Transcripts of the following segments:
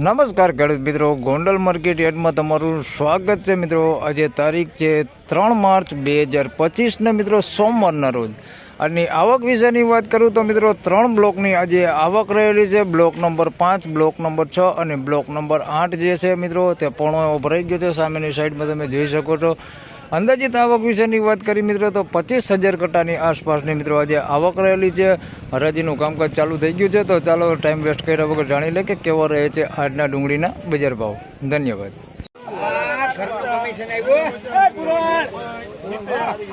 નમસ્કાર ખેડૂત મિત્રો, ગોંડલ માર્કેટ યાર્ડમાં તમારું સ્વાગત છે મિત્રો. આજે તારીખ છે ત્રણ માર્ચ બે હજાર પચીસને મિત્રો, સોમવારના રોજ. અને આવક વિશેની વાત કરું તો મિત્રો, ત્રણ બ્લોકની આજે આવક રહેલી છે. બ્લોક નંબર પાંચ, બ્લોક નંબર છ અને બ્લોક નંબર આઠ જે છે મિત્રો, તે પોણો ભરાઈ ગયો છે. સામેની સાઈડમાં તમે જોઈ શકો છો. અંદાજિત આવક વિશેની વાત કરી મિત્રો, તો પચીસ હજાર કટ્ટાની આસપાસની મિત્રો આજે આવક રહેલી છે. હરાજીનું કામકાજ ચાલુ થઈ ગયું છે, તો ચાલો ટાઈમ વેસ્ટ કર્યા વગર જાણી લે કે કેવો રહે છે આજના ડુંગળીના બજાર ભાવ. ધન્યવાદ.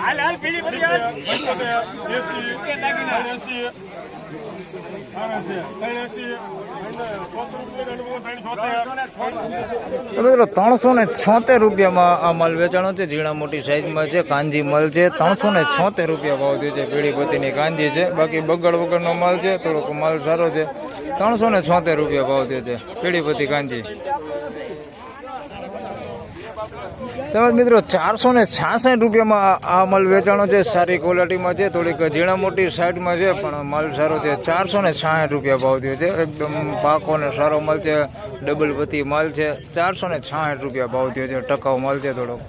હાલ હાલ ત્રણસો ને છોતેર રૂપિયામાં આ માલ વેચાણો છે. ઝીણા મોટી સાઈઝમાં છે, કાંજી માલ છે. ત્રણસો ને છોતેર રૂપિયા ભાવ છે પીળીપતિની કાંજી છે. બાકી બગડ વગરનો માલ છે, થોડોક માલ સારો છે. ત્રણસો ને છોતેર રૂપિયા ભાવ છે પીળીપતિ કાંજી. તેમજ મિત્રો ચારસો ને છાસઠ રૂપિયામાં આ- માલ વેચાણો છે. સારી ક્વોલિટીમાં છે. થોડીક ઝીણા મોટી સાઈડમાં છે, પણ માલ સારો છે. ચારસો ને છાસઠ રૂપિયા ભાવ થયો છે. એકદમ પાકો ને સારો માલ છે. ડબલ પતી માલ છે. ચારસો ને છાસઠ રૂપિયા ભાવ થયો છે. ટકાઉ માલ છે થોડોક.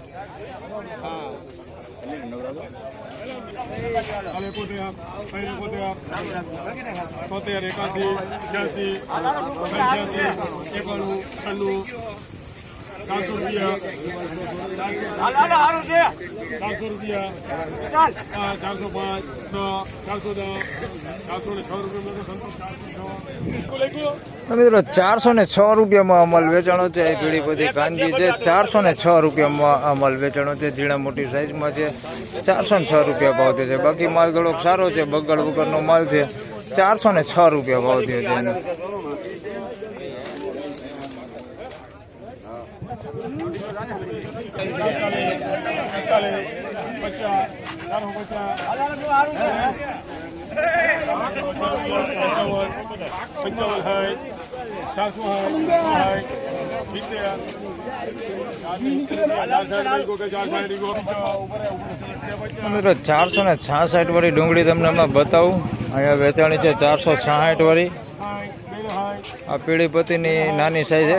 તોતેર એકાસી અઠ્યાસી પંચ્યાસી એકાણું ચારસો રૂપિયા. ચારસો રૂપિયા. ચારસો પાંચ ચારસો દસ ચારસો ને છ રૂપિયા મિત્રો ચારસો ને છ રૂપિયામાં અમલ વેચાણો છે. એ પીળી બધી કાનજી છે. ચારસો ને છ રૂપિયામાં અમલ વેચાણો છે. ઝીણા મોટી સાઈઝમાં છે. ચારસો ને છ રૂપિયા ભાવ છે. બાકી માલ થોડોક સારો છે. બગડ વગરનો માલ છે. ચારસો ને છ રૂપિયા ભાવ થયો છે એનો પચાસ ચારસો પચાસ પંચાવન ચારસો સાઠ સાઠ મિત્રો, ચારસો ને છાસઠ વાળી ડુંગળી તમને અમે બતાવું. અહીંયા વેચાણી છે ચારસો છાસઠ વાળી. આ પીળી પતિની નાની સાઈઝ છે.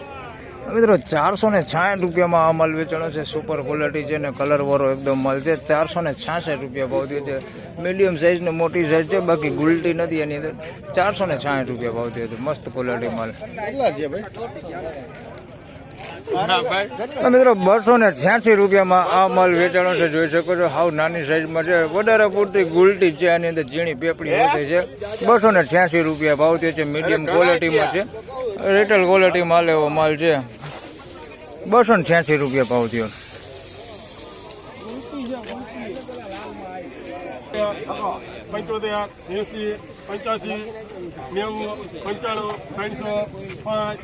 મિત્રો ચારસો ને છાંઠ રૂપિયામાં આ માલ વેચાણો છે. સુપર ક્વોલિટી છે ને કલર વાળો એકદમ માલ છે. ચારસો ને છાસઠ રૂપિયા ભાવ થયો છે. મીડિયમ સાઈઝ ને મોટી સાઈઝ છે, બાકી ગુલટી નથી એની અંદર. ચારસો ને છાંઠ રૂપિયા ભાવ થયો છે. મસ્ત ક્વોલિટી માલ. મિત્રો, બસો ને છ્યાસી રૂપિયામાં આ માલ વેચાણો છે, જોઈ શકો છો, હાવ નાની સાઈઝમાં છે. વધારે પૂરતી ગુલટી છે, આની અંદર ઝીણી પેપડી હોતી છે. બસો ને છ્યાસી રૂપિયા ભાવ તે છે મીડિયમ ક્વોલિટીમાં છે. રિટેલ ક્વોલિટી માલ એવો માલ છે. બસો ને છ્યાસી રૂપિયા ભાવ થયો. પંચોતેર એસી પંચ્યાસી નેવું પંચાણું ત્રણસો પાંચ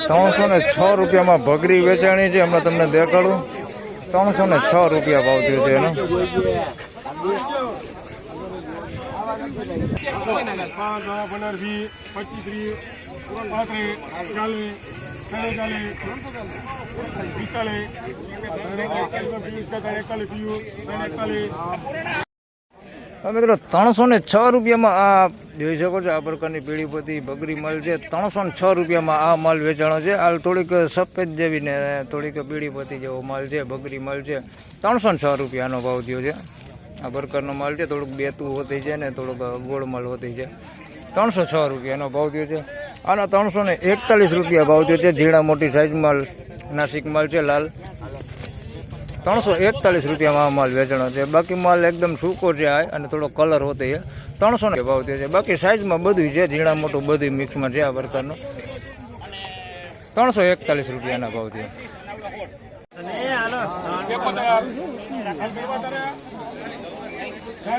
ત્રણસો ને છ રૂપિયામાં ભગરી વેચાણી છે હમણાં તમને દેખાડું. ત્રણસો ને છ રૂપિયા ભાવ થયો છે એનો. પાંચ મિત્રો, ત્રણસો ને છ રૂપિયામાં આ જોઈ શકો છો, આ પ્રકારની પીળી પતી, બગરી માલ છે. ત્રણસો ને છ રૂપિયામાં આ માલ વેચાણો છે. આ થોડીક સફેદ જેવી ને થોડીક પીળી પતી જેવો માલ છે, બગરી માલ છે. ત્રણસો ને છ રૂપિયાનો ભાવ થયો છે. આ પ્રકારનો માલ છે થોડુંક બેતું હોતી છે ને થોડુંક ગોળ માલ હોતી છે. ત્રણસો છ રૂપિયાનો ભાવ થયો છે. આનો ત્રણસો ને એકતાલીસ રૂપિયા ભાવ થયો છે. ઝીણા મોટી સાઈઝ માલ નાસિક માલ છે લાલ. ત્રણસો એકતાલીસ રૂપિયામાં આ માલ વેચાણો છે. બાકી માલ એકદમ સૂકો છે આ અને થોડો કલર હોતો છે. ત્રણસો ને ભાવ થયો છે. બાકી સાઈઝમાં બધું છે. ઝીણા મોટું બધું મિક્સમાં છે આ પ્રકારનું ત્રણસો એકતાલીસ રૂપિયાના ભાવ થયો. તો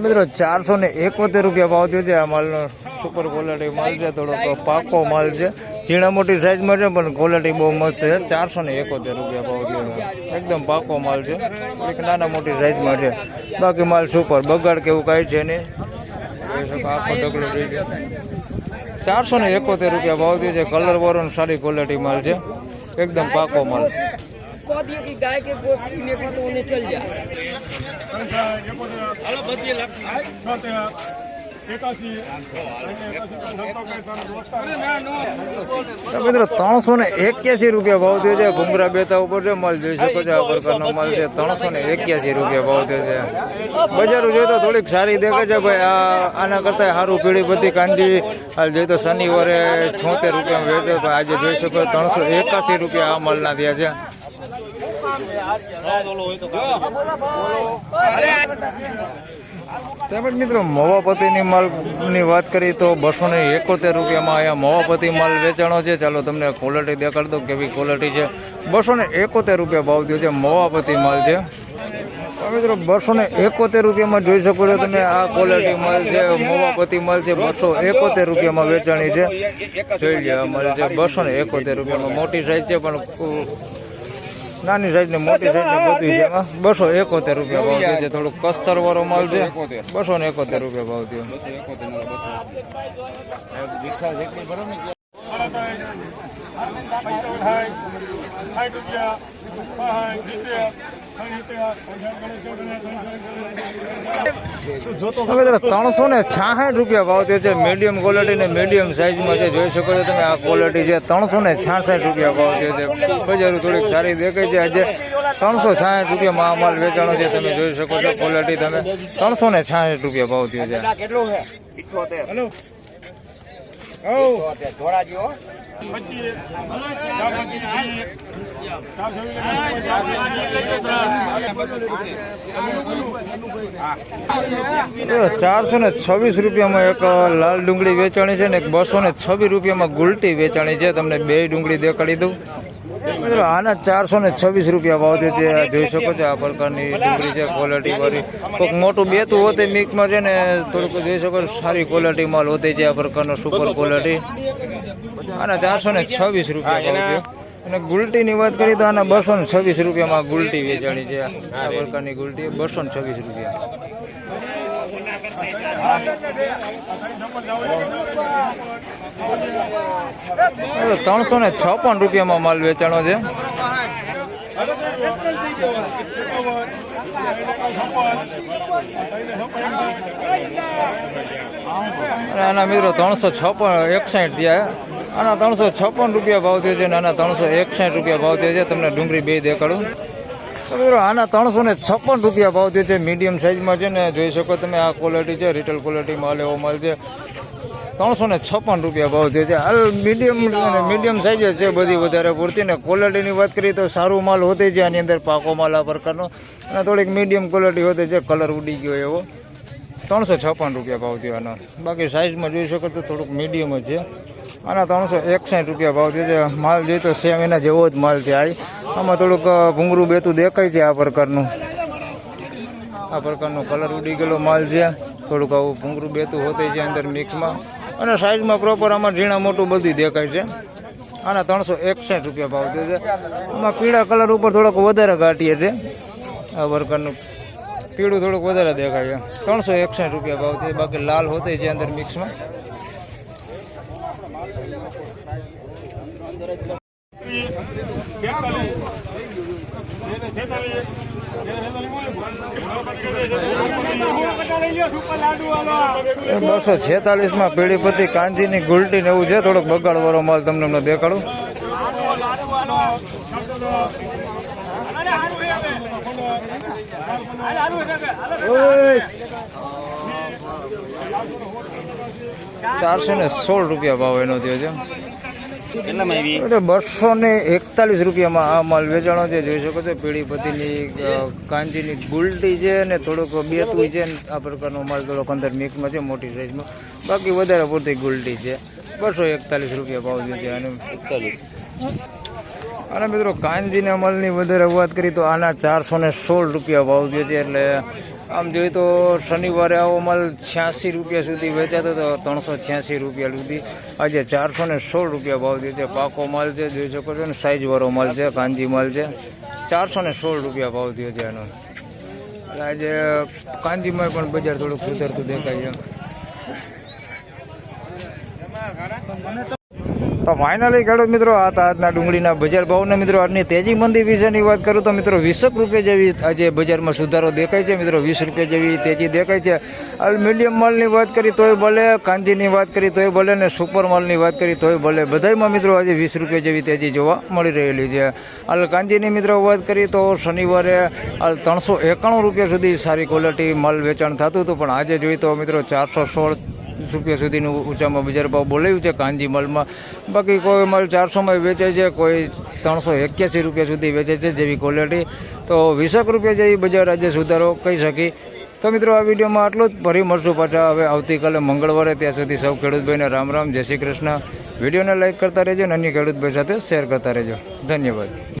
મિત્રો ચારસો ને એકોતેર રૂપિયા ભાવ થયો છે આ માલનો. સુપર ક્વોલિટી માલ છે, થોડોક પાકો માલ છે. ઝીણા મોટી સાઈઝમાં છે, પણ ક્વોલિટી બહુ મસ્ત છે. ચારસો ને એકોતેર રૂપિયા ભાવ થયો એકદમ પાકો માલ છે. એક નાના મોટી સાઈઝમાં છે. બાકી માલ સુપર બગાડ કે એવું કાંઈ છે નહીં. ચારસો ને એકોતેર રૂપિયા ભાવ થયો છે. કલર વાળો સારી ક્વોલિટી માલ છે. એકદમ પાકો માલ. છે? ગાય કે ચલ જાય. મિત્રો ત્રણસો ને એક્યાસી રૂપિયા ભાવ થયો છે. ભૂમરા બેતા ઉપર છે માલ જોઈ શકો છો. આ પ્રકારનો માલ છે. ત્રણસો ને એક્યાસી રૂપિયા ભાવ થયો છે. બજારો જોઈએ તો થોડીક સારી દેખાય છે. ભાઈ આ આના કરતા સારું પીળી બધી કાંડી. હાલ જોઈએ તો શનિવારે છોતેર રૂપિયા વેચે આજે જોઈ શકો ત્રણસો એકાસી રૂપિયા આ માલના થયા છે. તેમજ મિત્રો, મવાપતિની માલની વાત કરી તો બસો ને એકોતેર રૂપિયામાં અહીંયા મવાપતિ માલ વેચાણો છે. ચાલો તમને ક્વોલિટી દેખાડ દો કેવી ક્વોલિટી છે. બસો ને એકોતેર રૂપિયા ભાવ થયો છે મવાપતિ માલ છે. મિત્રો, બસો ને એકોતેર રૂપિયામાં જોઈ શકો છો તમે આ ક્વોલિટી માલ છે, મોવાપતિ માલ છે. બસો એકોતેર રૂપિયામાં વેચાણી છે. જોઈ લે માલ છે બસો ને એકોતેર રૂપિયામાં. મોટી સાઈઝ છે, પણ નાની સાઈઝ ને મોટી સાઈઝ ને બધી છે બસો એકોતેર રૂપિયા ભાવ થયો છે થોડુંક કસ્તર વાળો માલ છે બસો ને એકોતેર રૂપિયા ભાવ થયો રૂપિયા ત્રણસો ને છાસઠ રૂપિયા ભાવ થયો છે. મીડિયમ ક્વોલિટી ને મીડિયમ સાઈઝમાં છે. જોઈ શકો છો તમે આ ક્વોલિટી છે. ત્રણસો ને છાસઠ રૂપિયા ભાવ થયો છે. બજારો થોડીક સારી દેખાય છે. આજે ત્રણસો છાસઠ રૂપિયામાં આ માલ વેચાણો છે. તમે જોઈ શકો છો ક્વોલિટી તમે. ત્રણસો ને છાસઠ રૂપિયા ભાવ થયો છે. છવ્વીસ, ચારસો ને છવ્વીસ રૂપિયામાં એક લાલ ડુંગળી વેચાણી છે ને એક બસો ને છવ્વીસ રૂપિયામાં ગુલટી વેચાણી છે. તમને બે ડુંગળી દેખાડી દઉં. આના ચારસો ને છવ્વીસ રૂપિયા ભાવ છે આ જોઈ શકો છો આ પ્રકારની ડુંગળી છે ક્વોલિટી વાળી. કોઈક મોટું બેતું હોતે મિક્સમાં છે ને, થોડુંક જોઈ શકો સારી ક્વોલિટી માલ હોતે છે આ પ્રકારનો સુપર ક્વોલિટી આના ચારસો ને છવ્વીસ રૂપિયા ભાવ છે. અને ગુલટીની વાત કરીએ તો આના બસો ને છવ્વીસ રૂપિયામાં ગુલટી વેચાણી છે આ. પ્રકારની ગુલટી બસો ને છવ્વીસ રૂપિયા. ત્રણસો ને છપ્પન રૂપિયામાં માલ વેચાણો છે. આના મિત્રો ત્રણસો છપ્પન, એકસાઠ થયા. આના ત્રણસો છપ્પન રૂપિયા ભાવ થયો છે અને આના ત્રણસો એકસાઠ રૂપિયા ભાવ થયો છે. તમને ડુંગળી બે દેખાડું. આના ત્રણસો ને છપ્પન રૂપિયા ભાવ થયો છે મીડિયમ સાઇઝમાં છે ને, જોઈ શકો તમે, આ ક્વોલિટી છે રિટેલ ક્વોલિટી માલ એવો માલ છે. ત્રણસો ને છપ્પન રૂપિયા ભાવ થયો છે, હાલ મીડિયમ મીડિયમ સાઇઝ છે બધી વધારે પૂરતી. ને ક્વોલિટીની વાત કરીએ તો સારું માલ હોતે છે, આની અંદર પાકો માલ આ પ્રકારનો. અને થોડીક મીડિયમ ક્વોલિટી હોતે છે કલર ઉડી ગયો એવો. ત્રણસો છપ્પન રૂપિયા ભાવ થયો આનો. બાકી સાઇઝમાં જોઈ શકો તો થોડુંક મીડિયમ જ છે. આના ત્રણસો એકસાઠ રૂપિયા ભાવ થયો છે. માલ જોઈએ તો સેમ એના જેવો જ માલ છે આમાં થોડુંક ભૂંગળું બેતું દેખાય છે આ પ્રકારનું. આ પ્રકારનો કલર ઉડી ગયેલો માલ છે. થોડુંક આવું ભૂંગળું બેતું હોતે છે અંદર મિક્સમાં અને સાઈઝમાં પ્રોપર આમાં ઝીણા મોટું બધું દેખાય છે. આના ત્રણસો એકસાઠ રૂપિયા ભાવ થયો છે. આમાં પીળા કલર ઉપર થોડોક વધારે ઘાટીએ છે. આ પ્રકારનું પીળું થોડુંક વધારે દેખાય ત્રણસો એકસઠ રૂપિયા ભાવ છે. બાકી લાલ હોતે છે અંદર મિક્સમાં બસો છેતાલીસ, માં પીડીપતિ કાંજીની ગુલટી ને એવું છે. થોડોક બગાડવાળો માલ તમને દેખાડું. ચારસો ને સોળ રૂપિયા ભાવ એનો થયો છે. બસો ને એકતાલીસ રૂપિયામાં આ માલ વેચાણો છે. જોઈ શકો છો પીળી પતિની કાંજીની ગુલટી છે ને થોડોક બેતું છે ને આ પ્રકારનો માલ થોડોક અંદર મિક્સમાં છે મોટી સાઈઝમાં બાકી વધારે પૂરતી ગુલટી છે. બસો એકતાલીસ રૂપિયા ભાવ છે અને એકતાલીસ. અને મિત્રો કાંજીના માલની વધારે વાત કરી તો આના ચારસો ને સોળ રૂપિયા ભાવ જે છે એટલે આમ જોઈએ તો શનિવારે આવો માલ છ્યાસી રૂપિયા સુધી વેચાતો હતો, ત્રણસો છ્યાસી રૂપિયા સુધી. આજે ચારસો ને સોળ રૂપિયા ભાવ જે છે, પાકો માલ છે, જોઈ શકો છો ને સાઇઝવાળો માલ છે, કાંજી માલ છે. ચારસો ને સોળ રૂપિયા ભાવ થયો છે એનો. એટલે આજે કાંજીમાં પણ બજાર થોડુંક સુધરતું દેખાય છે. તો ફાઇનલી ખેડૂત મિત્રો, આ આજના ડુંગળીના બજાર ભાવના મિત્રો, આજની તેજી મંદી વિશેની વાત કરું તો મિત્રો વીસક રૂપિયા જેવી આજે બજારમાં સુધારો દેખાય છે. મિત્રો વીસ રૂપિયા જેવી તેજી દેખાય છે. હાલ મીડિયમ માલની વાત કરી તોય ભલે, કાંજીની વાત કરી તોય ભલે ને સુપર માલની વાત કરી તોય ભલે. બધાયમાં મિત્રો આજે વીસ રૂપિયા જેવી તેજી જોવા મળી રહેલી છે. હાલ કાંજીની મિત્રો વાત કરી તો શનિવારે હાલ ત્રણસો એકાણું રૂપિયા સુધી સારી ક્વોલિટી માલ વેચાણ થતું હતું, પણ આજે જોઈએ તો મિત્રો ચારસો સોળ રૂપિયા સુધીનું ઊંચામાં બજાર ભાવ બોલાવ્યું છે કાંજી મલમાં. બાકી કોઈ માલ ચારસોમાં વેચાય છે, કોઈ ત્રણસો એક્યાસી રૂપિયા સુધી વેચે છે જેવી ક્વોલિટી તો વીસેક રૂપિયા જેવી બજાર આજે સુધારો કહી શકી. તો મિત્રો, આ વિડીયોમાં આટલું જ. ફરી મળશું પાછા હવે આવતીકાલે મંગળવારે. ત્યાં સુધી સૌ ખેડૂતભાઈને રામ રામ. જય શ્રી કૃષ્ણ. વિડીયોને લાઇક કરતા રહેજો અને અન્ય ખેડૂતભાઈ સાથે શેર કરતા રહેજો. ધન્યવાદ.